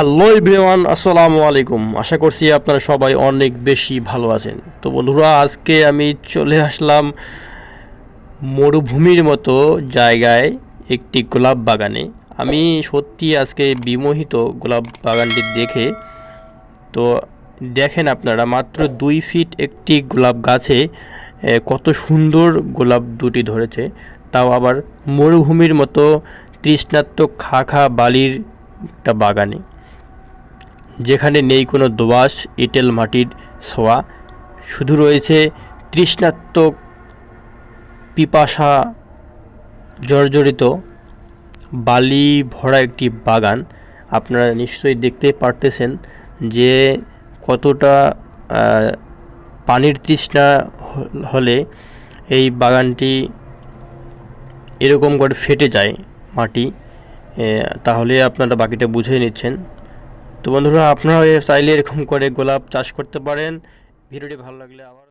Hello everyone, আসসালামু আলাইকুম। আশা করছি আপনারা সবাই অনেক বেশি ভালো আছেন। তো বন্ধুরা, আজকে আমি চলে আসলাম মরুভূমির মতো জায়গায় একটি গোলাপ বাগানে। আমি সত্যি আজকে বিমোহিত গোলাপ বাগানটি দেখে, তো দেখেন আপনারা, মাত্র দুই ফিট একটি গোলাপ গাছে কত সুন্দর গোলাপ দুটি ধরেছে। তাও আবার মরুভূমির মতো তৃষ্ণাত্মক খা খা বালির একটা বাগানে। যেখানে নেই কোনো দোআঁশ এঁটেল মাটির ছোঁয়া। শুধু রয়েছে তৃষ্ণাত্মক পিপাসা জর্জরিত বালি ভরা একটি বাগান। আপনারা নিশ্চয়ই দেখতে পারতেছেন যে কতটা পানির তৃষ্ণা হলে এই বাগানটি এরকম করে ফেটে যায় মাটি। তাহলে আপনারা বাকিটা বুঝে নিচ্ছেন। তো বন্ধুরা আপনারা চাইলে এরকম করে গোলাপ চাষ করতে পারেন। ভিডিওটি ভালো লাগলে আবার